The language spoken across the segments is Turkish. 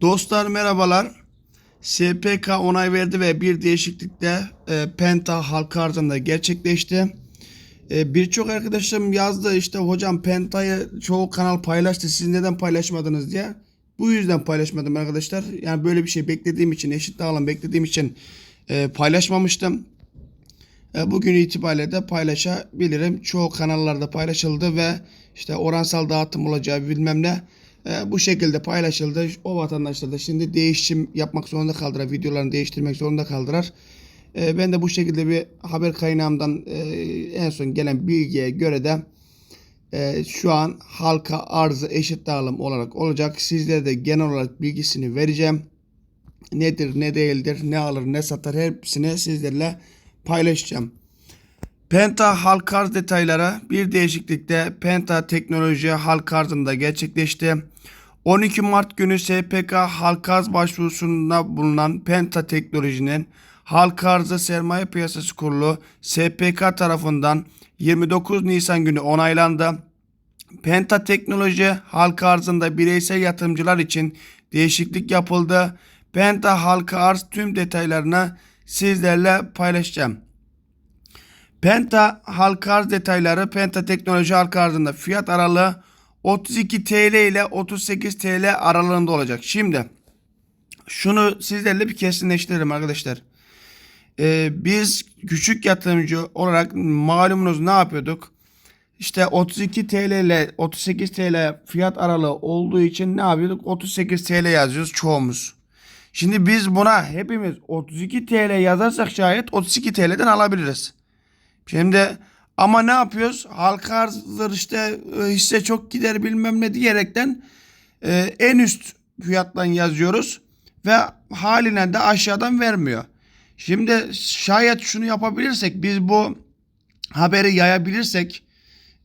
Dostlar merhabalar. SPK onay verdi ve bir değişiklikle e, Penta halka arzında gerçekleşti. E, Birçok arkadaşım yazdı işte hocam Penta'yı çoğu kanal paylaştı siz neden paylaşmadınız diye. Bu yüzden paylaşmadım arkadaşlar. Yani böyle bir şey beklediğim için eşit dağılım beklediğim için e, paylaşmamıştım. E, Bugün itibariyle de paylaşabilirim. Çoğu kanallarda paylaşıldı ve işte oransal dağıtım olacağı bilmem ne e, bu şekilde paylaşıldı. O vatandaşlar da şimdi değişim yapmak zorunda kaldılar. Videolarını değiştirmek zorunda kaldılar. E, Ben de bu şekilde bir haber kaynağımdan e, en son gelen bilgiye göre de e, şu an halka arzı eşit dağılım olarak olacak. Sizlere de genel olarak bilgisini vereceğim nedir ne değildir ne alır ne satar hepsini sizlerle paylaşacağım. Penta halka arz detaylara bir değişiklikte Penta teknoloji halka arzında gerçekleşti. 12 Mart günü SPK halka arz başvurusunda bulunan Penta teknolojinin halka arzı sermaye piyasası kurulu SPK tarafından 29 Nisan günü onaylandı. Penta Teknoloji halka arzında bireysel yatırımcılar için değişiklik yapıldı. Penta halka arz tüm detaylarını sizlerle paylaşacağım. Penta halka arz detayları Penta Teknoloji halka arzında fiyat aralığı 32 TL ile 38 TL aralığında olacak. Şimdi şunu sizlerle bir kesinleştirelim arkadaşlar. Ee, biz küçük yatırımcı olarak malumunuz ne yapıyorduk? İşte 32 TL ile 38 TL fiyat aralığı olduğu için ne yapıyorduk? 38 TL yazıyoruz çoğumuz. Şimdi biz buna hepimiz 32 TL yazarsak şayet 32 TL'den alabiliriz. Şimdi ama ne yapıyoruz? Halka arzdır işte e, hisse çok gider bilmem ne diyerekten e, en üst fiyattan yazıyoruz ve haliyle de aşağıdan vermiyor. Şimdi şayet şunu yapabilirsek biz bu haberi yayabilirsek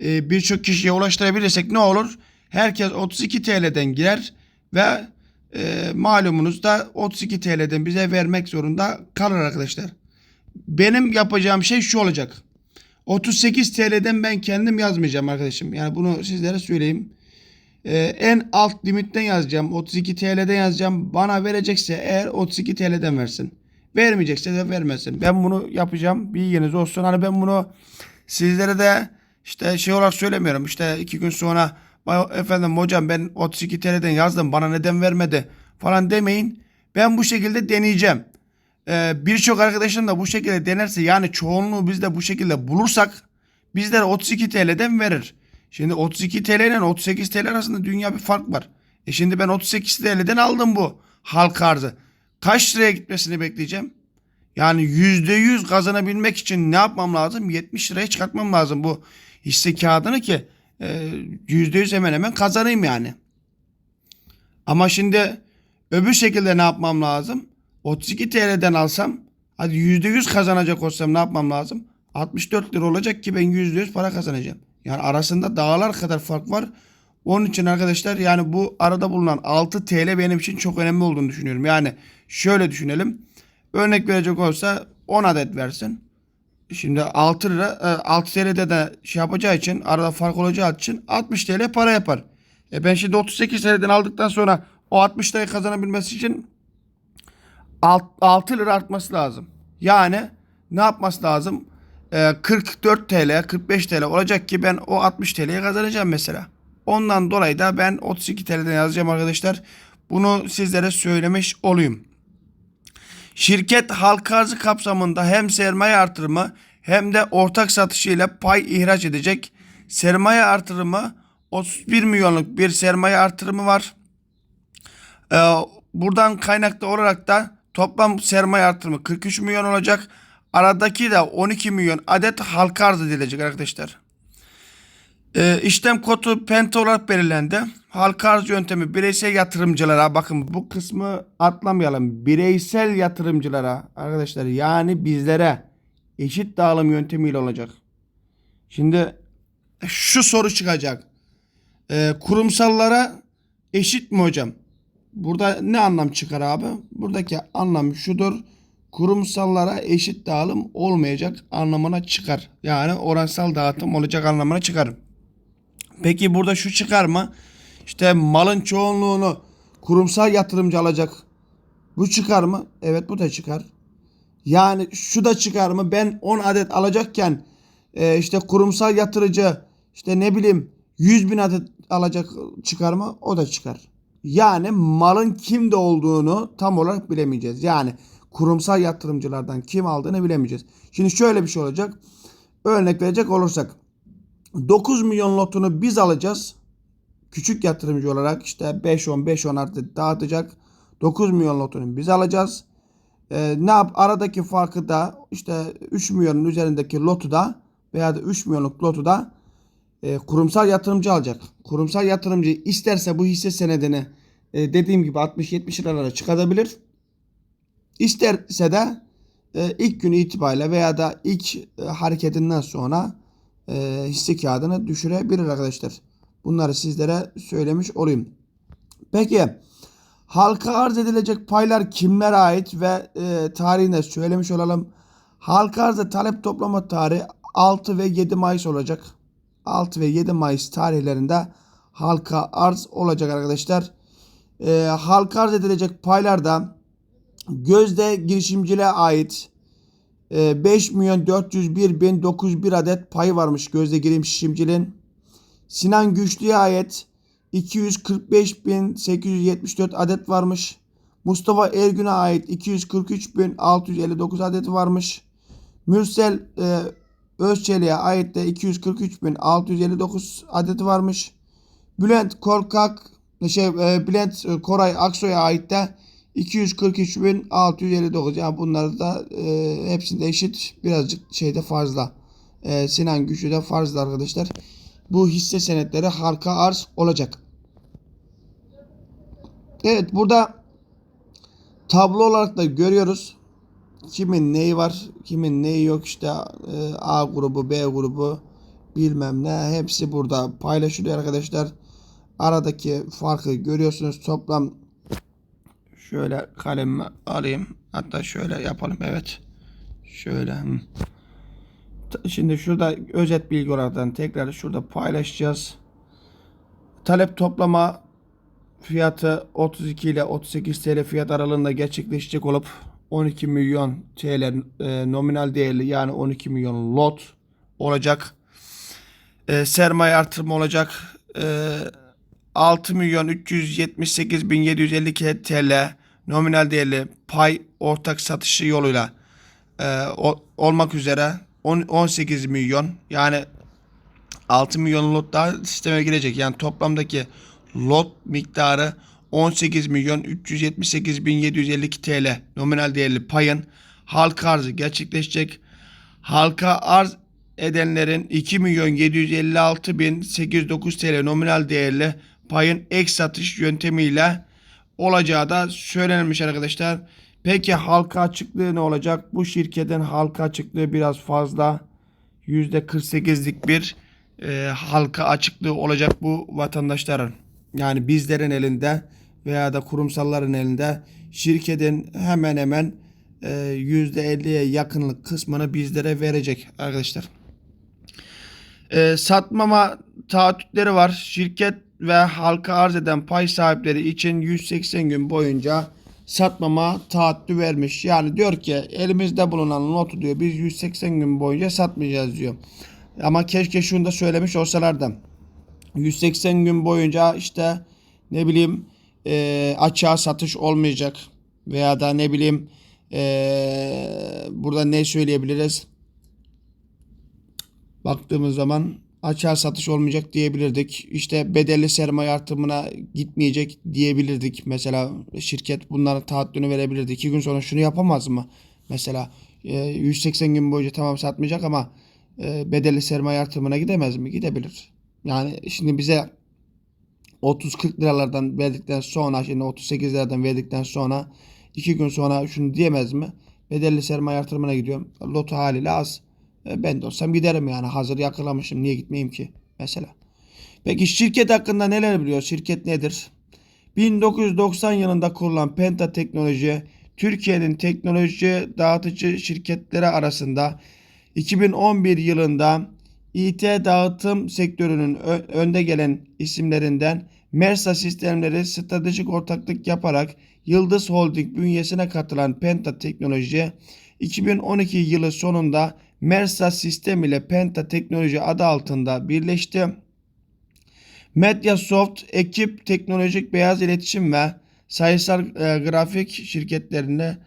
e, birçok kişiye ulaştırabilirsek ne olur? Herkes 32 TL'den girer ve e, malumunuz da 32 TL'den bize vermek zorunda kalır arkadaşlar. Benim yapacağım şey şu olacak. 38 TL'den ben kendim yazmayacağım arkadaşım. Yani bunu sizlere söyleyeyim. Ee, en alt limitten yazacağım. 32 TL'den yazacağım. Bana verecekse eğer 32 TL'den versin. Vermeyecekse de vermesin. Ben bunu yapacağım. Bilginiz olsun. Hani ben bunu sizlere de işte şey olarak söylemiyorum. İşte iki gün sonra "Vay efendim hocam ben 32 TL'den yazdım. Bana neden vermedi falan demeyin. Ben bu şekilde deneyeceğim. Ee, birçok arkadaşım da bu şekilde denerse yani çoğunluğu biz de bu şekilde bulursak bizlere 32 TL'den verir. Şimdi 32 TL ile 38 TL arasında dünya bir fark var. E şimdi ben 38 TL'den aldım bu halka arzı. Kaç liraya gitmesini bekleyeceğim? Yani %100 kazanabilmek için ne yapmam lazım? 70 liraya çıkartmam lazım bu hisse kağıdını ki e, %100 hemen hemen kazanayım yani. Ama şimdi öbür şekilde ne yapmam lazım? 32 TL'den alsam hadi %100 kazanacak olsam ne yapmam lazım? 64 lira olacak ki ben %100 para kazanacağım. Yani arasında dağlar kadar fark var. Onun için arkadaşlar yani bu arada bulunan 6 TL benim için çok önemli olduğunu düşünüyorum. Yani şöyle düşünelim. Örnek verecek olsa 10 adet versin. Şimdi 6 lira 6 TL'de de şey yapacağı için arada fark olacağı için 60 TL para yapar. E ben şimdi 38 TL'den aldıktan sonra o 60 lirayı kazanabilmesi için 6 lira artması lazım. Yani ne yapması lazım? Ee, 44 TL, 45 TL olacak ki ben o 60 TL'ye kazanacağım mesela. Ondan dolayı da ben 32 TL'den yazacağım arkadaşlar. Bunu sizlere söylemiş olayım. Şirket halka arzı kapsamında hem sermaye artırımı hem de ortak satışıyla pay ihraç edecek. Sermaye artırımı 31 milyonluk bir sermaye artırımı var. Ee, buradan kaynaklı olarak da toplam sermaye artırımı 43 milyon olacak. Aradaki de 12 milyon adet halka arz edilecek arkadaşlar. Ee, işlem kodu penta olarak belirlendi. Halka arz yöntemi bireysel yatırımcılara bakın bu kısmı atlamayalım. Bireysel yatırımcılara arkadaşlar yani bizlere eşit dağılım yöntemiyle olacak. Şimdi şu soru çıkacak. Ee, kurumsallara eşit mi hocam? Burada ne anlam çıkar abi? Buradaki anlam şudur. Kurumsallara eşit dağılım olmayacak anlamına çıkar. Yani oransal dağıtım olacak anlamına çıkar. Peki burada şu çıkar mı? İşte malın çoğunluğunu kurumsal yatırımcı alacak. Bu çıkar mı? Evet bu da çıkar. Yani şu da çıkar mı? Ben 10 adet alacakken e, işte kurumsal yatırıcı işte ne bileyim 100 bin adet alacak çıkar mı? O da çıkar. Yani malın kimde olduğunu tam olarak bilemeyeceğiz. Yani kurumsal yatırımcılardan kim aldığını bilemeyeceğiz. Şimdi şöyle bir şey olacak. Örnek verecek olursak 9 milyon lotunu biz alacağız. Küçük yatırımcı olarak işte 5-10 5-10 artı dağıtacak. 9 milyon lotunu biz alacağız. Ee, ne yap? Aradaki farkı da işte 3 milyonun üzerindeki lotu da veya da 3 milyonluk lotu da e, kurumsal yatırımcı alacak. Kurumsal yatırımcı isterse bu hisse senedini e, dediğim gibi 60-70 liralara çıkartabilir. İsterse de e, ilk gün itibariyle veya da ilk e, hareketinden sonra e, hisse kağıdını düşürebilir arkadaşlar. Bunları sizlere söylemiş olayım. Peki halka arz edilecek paylar kimlere ait ve e, tarihini söylemiş olalım. Halka arza talep toplama tarihi 6 ve 7 Mayıs olacak. 6 ve 7 Mayıs tarihlerinde halka arz olacak arkadaşlar. E, halka arz edilecek paylar da Gözde girişimciliğe ait e, 5 milyon 401 bin 901 adet payı varmış Gözde girişimciliğin. Sinan Güçlü'ye ait 245.874 adet varmış. Mustafa Ergün'e ait 243.659 adet varmış. Mürsel e, Özçelik'e ait de 243.659 adet varmış. Bülent Korkak şey e, Bülent Koray Aksoy'a ait de 243.659 yani bunlar da e, hepsinde eşit birazcık şeyde fazla. E, Sinan Güçlü de fazla arkadaşlar. Bu hisse senetleri halka arz olacak. Evet burada tablo olarak da görüyoruz. Kimin neyi var, kimin neyi yok işte e, A grubu, B grubu bilmem ne hepsi burada paylaşılıyor arkadaşlar. Aradaki farkı görüyorsunuz. Toplam şöyle kalemimi alayım. Hatta şöyle yapalım. Evet. Şöyle. Şimdi şurada özet bilgi olarak tekrar şurada paylaşacağız. Talep toplama fiyatı 32 ile 38 TL fiyat aralığında gerçekleşecek olup 12 milyon TL e, nominal değerli yani 12 milyon lot olacak. E, sermaye artırma olacak. E, 6 milyon 378 bin 752 TL nominal değerli pay ortak satışı yoluyla e, o- olmak üzere on- 18 milyon yani 6 milyon lot daha sisteme girecek. Yani toplamdaki lot miktarı 18 milyon 378 bin 752 TL nominal değerli payın halka arzı gerçekleşecek. Halka arz edenlerin 2 milyon 756 bin 809 TL nominal değerli payın ek satış yöntemiyle olacağı da söylenmiş arkadaşlar. Peki halka açıklığı ne olacak? Bu şirketin halka açıklığı biraz fazla. %48'lik bir e, halka açıklığı olacak bu vatandaşların. Yani bizlerin elinde veya da kurumsalların elinde şirketin hemen hemen e, %50'ye yakınlık kısmını bizlere verecek arkadaşlar. E, satmama taahhütleri var. Şirket ve halka arz eden pay sahipleri için 180 gün boyunca satmama taahhütü vermiş. Yani diyor ki elimizde bulunan notu diyor biz 180 gün boyunca satmayacağız diyor. Ama keşke şunu da söylemiş olsalar da 180 gün boyunca işte ne bileyim e, açığa satış olmayacak veya da ne bileyim e, burada ne söyleyebiliriz? baktığımız zaman açığa satış olmayacak diyebilirdik. İşte bedelli sermaye artımına gitmeyecek diyebilirdik. Mesela şirket bunlara taahhütünü verebilirdi. İki gün sonra şunu yapamaz mı? Mesela e, 180 gün boyunca tamam satmayacak ama e, bedelli sermaye artımına gidemez mi? Gidebilir. Yani şimdi bize 30-40 liralardan verdikten sonra şimdi 38 liradan verdikten sonra iki gün sonra şunu diyemez mi? Bedelli sermaye artırımına gidiyorum. Loto haliyle az. E, Ben de olsam giderim yani. Hazır yakalamışım. Niye gitmeyeyim ki? Mesela. Peki şirket hakkında neler biliyor? Şirket nedir? 1990 yılında kurulan Penta Teknoloji, Türkiye'nin teknoloji dağıtıcı şirketleri arasında 2011 yılında IT dağıtım sektörünün önde gelen isimlerinden Mersa sistemleri stratejik ortaklık yaparak Yıldız Holding bünyesine katılan Penta Teknoloji 2012 yılı sonunda Mersa sistem ile Penta Teknoloji adı altında birleşti. Mediasoft ekip teknolojik beyaz iletişim ve sayısal e, grafik şirketlerini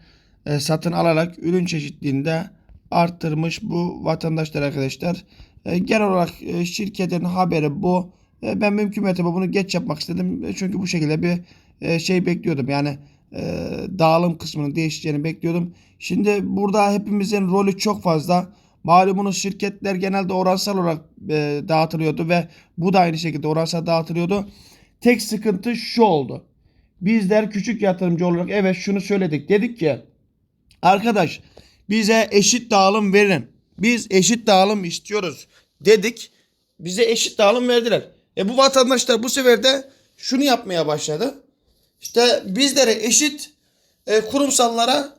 e, satın alarak ürün çeşitliliğinde arttırmış bu vatandaşlar arkadaşlar. E, genel olarak e, şirketin haberi bu. E, ben mümkün mertebe bunu geç yapmak istedim. Çünkü bu şekilde bir şey bekliyordum. Yani dağılım kısmının değişeceğini bekliyordum. Şimdi burada hepimizin rolü çok fazla. Malumunuz şirketler genelde oransal olarak dağıtılıyordu ve bu da aynı şekilde oransal dağıtılıyordu. Tek sıkıntı şu oldu. Bizler küçük yatırımcı olarak evet şunu söyledik. Dedik ki arkadaş bize eşit dağılım verin. Biz eşit dağılım istiyoruz dedik. Bize eşit dağılım verdiler. E bu vatandaşlar bu sefer de şunu yapmaya başladı. İşte bizlere eşit e, kurumsallara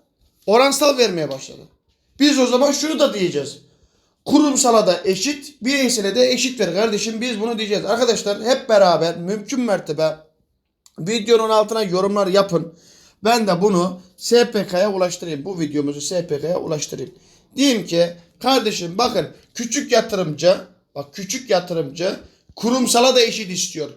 oransal vermeye başladı. Biz o zaman şunu da diyeceğiz. Kurumsala da eşit, bireysele de eşit ver kardeşim. Biz bunu diyeceğiz. Arkadaşlar hep beraber mümkün mertebe videonun altına yorumlar yapın. Ben de bunu SPK'ya ulaştırayım. Bu videomuzu SPK'ya ulaştırayım. Diyeyim ki kardeşim bakın küçük yatırımcı bak küçük yatırımcı kurumsala da eşit istiyor.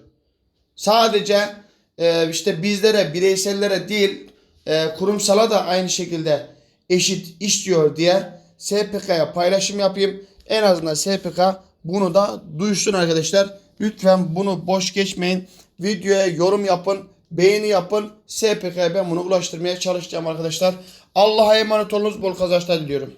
Sadece e, işte bizlere bireysellere değil e, kurumsala da aynı şekilde eşit istiyor diye SPK'ya paylaşım yapayım. En azından SPK bunu da duysun arkadaşlar. Lütfen bunu boş geçmeyin. Videoya yorum yapın. Beğeni yapın. SPK'ya ben bunu ulaştırmaya çalışacağım arkadaşlar. Allah'a emanet olunuz. Bol kazançlar diliyorum.